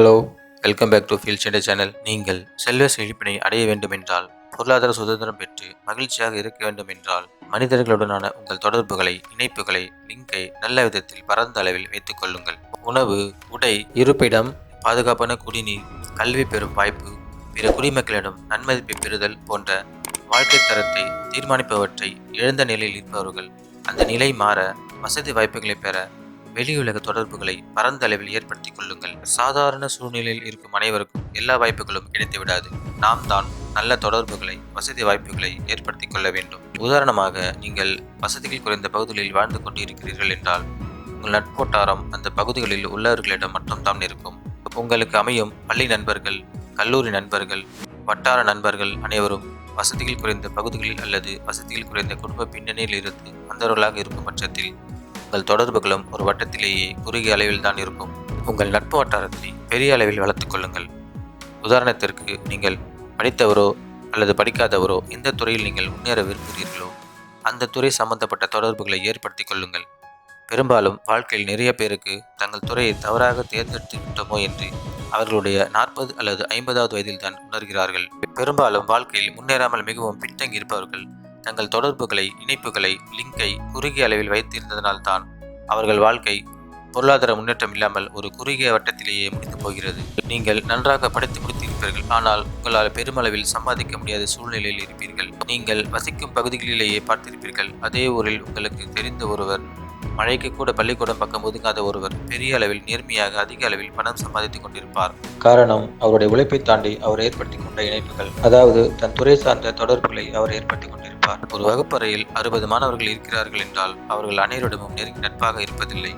Hello welcome back to feel centre channel நீங்கள் செல்வ செழிப்பினை அடைய வேண்டும் என்றால் பொருளாதார சுதந்திரம் பெற்று மகிழ்ச்சியாக இருக்க வேண்டும் என்றால் மனிதர்களுடனான உங்கள் தொடர்புகளை இணைப்புகளை லிங்கை நல்ல விதத்தில் பரந்த அளவில் வைத்துக் கொள்ளுங்கள். உணவு உடை இருப்பிடம் பாதுகாப்பான குடிநீர் கல்வி பெறும் வாய்ப்பு பிற குடிமக்களிடம் நன்மதிப்பை பெறுதல் போன்ற வாழ்க்கை தரத்தை தீர்மானிப்பவற்றை இழந்த நிலையில் இருப்பவர்கள் அந்த நிலை மாற வசதி வாய்ப்புகளை பெற வெளியுலக தொடர்புகளை பரந்த அளவில் ஏற்படுத்திக் கொள்ளுங்கள். சாதாரண சூழ்நிலையில் இருக்கும் அனைவருக்கும் எல்லா வாய்ப்புகளும் கிடைத்து விடாது நாம் தான் நல்ல தொடர்புகளை வசதி வாய்ப்புகளை ஏற்படுத்திக் கொள்ள வேண்டும். உதாரணமாக நீங்கள் வசதிகள் குறைந்த பகுதிகளில் வாழ்ந்து கொண்டிருக்கிறீர்கள் என்றால் உங்கள் நட்போட்டாரம் அந்த பகுதிகளில் உள்ளவர்களிடம் மட்டும்தான் இருக்கும். உங்களுக்கு அமையும் பள்ளி நண்பர்கள் கல்லூரி நண்பர்கள் வட்டார நண்பர்கள் அனைவரும் வசதிகள் குறைந்த பகுதிகளில் அல்லது வசதிகள் குறைந்த குடும்ப பின்னணியில் இருந்து வந்தவர்களாக இருக்கும் பட்சத்தில் உங்கள் தொடர்புகளும் ஒரு வட்டத்திலேயே குறுகிய அளவில் தான் இருக்கும். உங்கள் நட்பு வட்டாரத்தை பெரிய அளவில் வளர்த்துக் கொள்ளுங்கள். உதாரணத்திற்கு நீங்கள் படித்தவரோ அல்லது படிக்காதவரோ எந்த துறையில் நீங்கள் முன்னேற விரும்புகிறீர்களோ அந்த துறை சம்பந்தப்பட்ட தொடர்புகளை ஏற்படுத்திக் கொள்ளுங்கள். பெரும்பாலும் வாழ்க்கையில் நிறைய பேருக்கு தங்கள் துறையை தவறாக தேர்ந்தெடுத்து விட்டோமோ என்று அவர்களுடைய நாற்பது அல்லது ஐம்பதாவது வயதில் தான் உணர்கிறார்கள். பெரும்பாலும் வாழ்க்கையில் முன்னேறாமல் மிகவும் பின்தங்கி இருப்பவர்கள் தங்கள் தொடர்புகளை இணைப்புகளை லிங்கை குறுகிய அளவில் வைத்திருந்ததனால்தான் அவர்கள் வாழ்க்கை பொருளாதார முன்னேற்றம் இல்லாமல் ஒரு குறுகிய வட்டத்திலேயே முடிந்து போகிறது. நீங்கள் நன்றாக படித்து முடித்திருப்பீர்கள். ஆனால் உங்களால் பெருமளவில் சம்பாதிக்க முடியாத சூழ்நிலையில் இருப்பீர்கள். நீங்கள் வசிக்கும் பகுதிகளிலேயே பார்த்திருப்பீர்கள். அதே ஊரில் உங்களுக்கு தெரிந்த ஒருவர் மழைக்கு கூட பள்ளிக்கூடம் பக்கம் ஒதுங்காத ஒருவர் பெரிய அளவில் நேர்மையாக அதிக அளவில் பணம் சம்பாதித்துக் கொண்டிருப்பார். காரணம் அவருடைய உழைப்பை தாண்டி அவர் ஏற்படுத்தி கொண்ட இணைப்புகள். அதாவது தன் துறை சார்ந்த தொடர்புகளை அவர் ஏற்படுத்தி கொண்டிருப்பார் ஒரு வகுப்பறையில் அறுபது மாணவர்கள் இருக்கிறார்கள் என்றால் அவர்கள் அனைவரிடமும் நெருங்கி நட்பாக இருப்பதில்லை.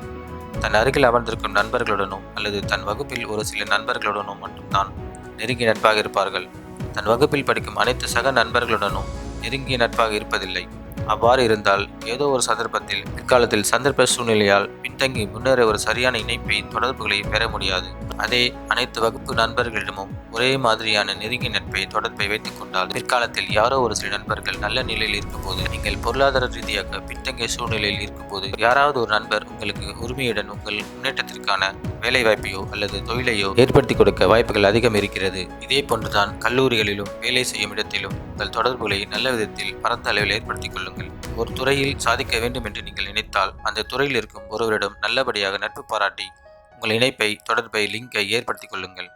தன் அருகில் அமர்ந்திருக்கும் நண்பர்களுடனும் அல்லது தன் வகுப்பில் ஒரு சில நண்பர்களுடனும் மட்டும்தான் நெருங்கிய நட்பாக இருப்பார்கள். தன் வகுப்பில் படிக்கும் அனைத்து சக நண்பர்களுடனும் நெருங்கிய நட்பாக இருப்பதில்லை. அவ்வாறு இருந்தால் ஏதோ ஒரு சந்தர்ப்பத்தில் பிற்காலத்தில் சந்தர்ப்ப சூழ்நிலையால் பின்தங்கி முன்னேற ஒரு சரியான இணைப்பை தொடர்புகளை பெற முடியாது. அதே அனைத்து வகுப்பு நண்பர்களிடமும் ஒரே மாதிரியான நெருங்கிய நட்பை தொடர்பை வைத்துக் கொண்டால் பிற்காலத்தில் யாரோ ஒரு சில நண்பர்கள் நல்ல நிலையில் இருக்கும்போது நீங்கள் பொருளாதார ரீதியாக பின்தங்கிய சூழ்நிலையில் இருக்கும்போது யாராவது ஒரு நண்பர் உங்களுக்கு உரிமையுடன் உங்கள் முன்னேற்றத்திற்கான வேலை வாய்ப்பையோ அல்லது தொழிலையோ ஏற்படுத்தி கொடுக்க வாய்ப்புகள் அதிகம் இருக்கிறது. இதே போன்றுதான் கல்லூரிகளிலும் வேலை செய்யும் இடத்திலும் உங்கள் தொடர்புகளை நல்ல விதத்தில் பரந்த அளவில் ஏற்படுத்திக் கொள்ளுங்கள். ஒரு துறையில் சாதிக்க வேண்டும் என்று நீங்கள் நினைத்தால் அந்த துறையில் இருக்கும் ஒருவரிடம் நல்லபடியாக நட்பு பாராட்டி உங்கள் இணைப்பை தொடர்பை லிங்கை ஏற்படுத்திக் கொள்ளுங்கள்.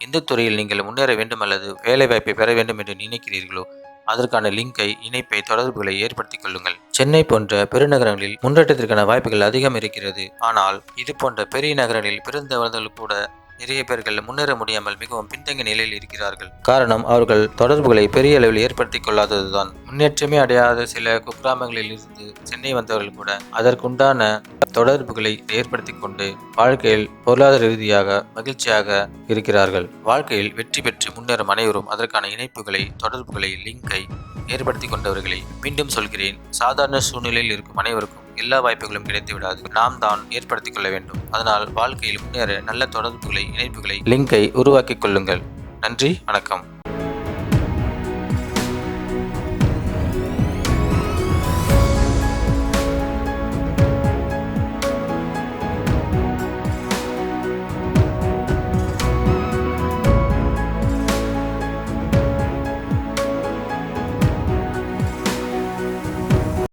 எந்த துறையில் நீங்கள் முன்னேற வேண்டும் அல்லது வேலைவாய்ப்பை பெற வேண்டும் என்று நினைக்கிறீர்களோ அதற்கான லிங்கை இணைப்பை தொடர்புகளை ஏற்படுத்திக் கொள்ளுங்கள். சென்னை போன்ற பெருநகரங்களில் முன்னேற்றத்திற்கான வாய்ப்புகள் அதிகம் இருக்கிறது. ஆனால் இது போன்ற பெரிய நகரங்களில் பிறந்தவர்கள் கூட நிறைய பேர்கள் முன்னேற முடியாமல் மிகவும் பின்தங்கிய நிலையில் இருக்கிறார்கள். காரணம் அவர்கள் தொடர்புகளை பெரிய அளவில் ஏற்படுத்திக் கொள்ளாததுதான். முன்னேற்றமே அடையாத சில குக்கிராமங்களில் இருந்து சென்னை வந்தவர்கள் கூட அதற்குண்டான தொடர்புகளை ஏற்படுத்தி கொண்டு வாழ்க்கையில் பொருளாதார ரீதியாக மகிழ்ச்சியாக இருக்கிறார்கள். வாழ்க்கையில் வெற்றி பெற்று முன்னேறும் அனைவரும் அதற்கான இணைப்புகளை தொடர்புகளை லிங்கை ஏற்படுத்தி கொண்டவர்களை மீண்டும் சொல்கிறேன். சாதாரண சூழ்நிலையில் இருக்கும் அனைவருக்கும் எல்லா வாய்ப்புகளும் கிடைத்து விடாது. நாம் தான் ஏற்படுத்திக் கொள்ள வேண்டும். அதனால் வாழ்க்கையில் முன்னேற நல்ல தொடர்புகளை இணைப்புகளை லிங்கை உருவாக்கிக் கொள்ளுங்கள். நன்றி வணக்கம்.